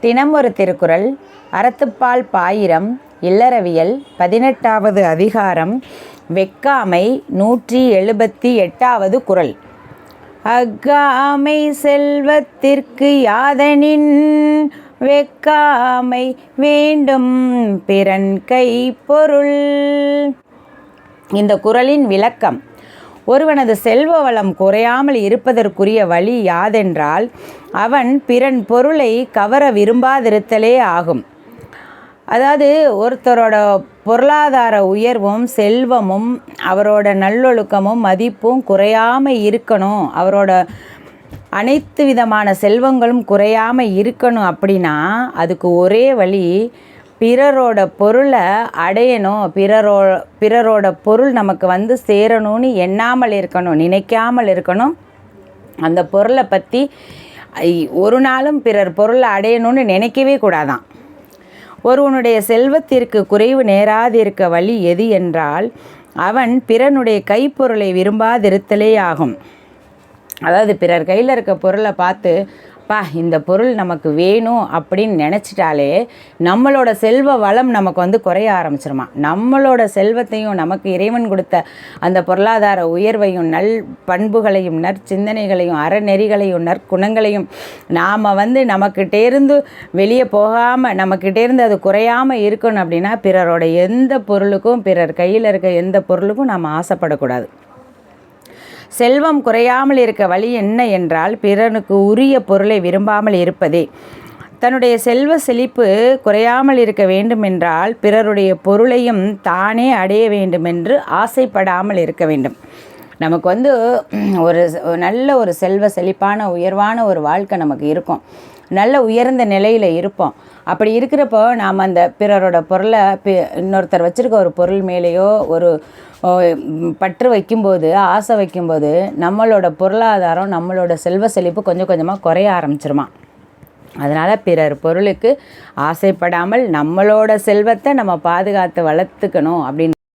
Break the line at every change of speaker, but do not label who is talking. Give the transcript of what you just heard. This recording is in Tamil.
தினம் ஒரு திருக்குறள் அறத்துப்பால் பாயிரம் இல்லறவியல் பதினெட்டாவது அதிகாரம் வெக்காமை நூற்றி எழுபத்தி எட்டாவது குறள். அக்காமை செல்வத்திற்கு யாதனின் வெக்காமை வேண்டும் பிறன் கை பொருள் இந்த குறளின் விளக்கம் ஒருவனது செல்வ வளம் குறையாமல் இருப்பதற்குரிய வழி யாதென்றால் அவன் பிறன் பொருளை கவர விரும்பாதிருத்தலே ஆகும். அதாவது ஒருத்தரோட பொருளாதார உயர்வும் செல்வமும் அவரோட நல்லொழுக்கமும் மதிப்பும் குறையாமல் இருக்கணும். அவரோட அனைத்து விதமான செல்வங்களும் குறையாமல் இருக்கணும் அப்படின்னா அதுக்கு ஒரே வழி பிறரோட பொருளை அடையணும். பிறரோ பிறரோட பொருள் நமக்கு வந்து சேரணும்னு எண்ணாமல் இருக்கணும் நினைக்காமல் இருக்கணும். அந்த பொருளை பற்றி ஒரு நாளும் பிறர் பொருளை அடையணும்னு நினைக்கவே கூடாதான். ஒருவனுடைய செல்வத்திற்கு குறைவு நேராதிருக்க வழி எது என்றால் அவன் பிறனுடைய கைப்பொருளை விரும்பாதிருத்தலே ஆகும். அதாவது பிறர் கையில் இருக்க பொருளை பார்த்து அப்பா இந்த பொருள் நமக்கு வேணும் அப்படின்னு நினச்சிட்டாலே நம்மளோட செல்வ வளம் நமக்கு வந்து குறைய ஆரம்பிச்சிருமா? நம்மளோட செல்வத்தையும் நமக்கு இறைவன் கொடுத்த அந்த பொருளாதார உயர்வையும் நல் பண்புகளையும் நற்சிந்தனைகளையும் அறநெறிகளையும் நற்குணங்களையும் நாம் வந்து நமக்கிட்டேருந்து வெளியே போகாமல் நமக்கிட்டேருந்து அது குறையாமல் இருக்கணும் அப்படின்னா பிறரோட எந்த பொருளுக்கும் பிறர் கையில் இருக்க எந்த பொருளுக்கும் நாம் ஆசைப்படக்கூடாது. செல்வம் குறையாமல் இருக்க வழி என்ன என்றால் பிறனுக்கு உரிய பொருளை விரும்பாமல் இருப்பதே. தன்னுடைய செல்வ செழிப்பு குறையாமல் இருக்க வேண்டுமென்றால் பிறருடைய பொருளையும் தானே அடைய வேண்டுமென்று ஆசைப்படாமல் இருக்க வேண்டும். நமக்கு வந்து ஒரு நல்ல ஒரு செல்வ செழிப்பான உயர்வான ஒரு வாழ்க்கை நமக்கு இருக்கும். நல்ல உயர்ந்த நிலையில் இருப்போம். அப்படி இருக்கிறப்போ நாம் அந்த பிறரோட பொருளை பி இன்னொருத்தர் வச்சுருக்க ஒரு பொருள் மேலேயோ ஒரு பற்று வைக்கும்போது ஆசை வைக்கும்போது நம்மளோட பொருளாதாரம் நம்மளோட செல்வ செழிப்பு கொஞ்சம் கொஞ்சமாக குறைய ஆரம்பிச்சிருமா. அதனால் பிறர் பொருளுக்கு ஆசைப்படாமல் நம்மளோட செல்வத்தை நம்ம பாதுகாத்து வளர்த்துக்கணும் அப்படின்னு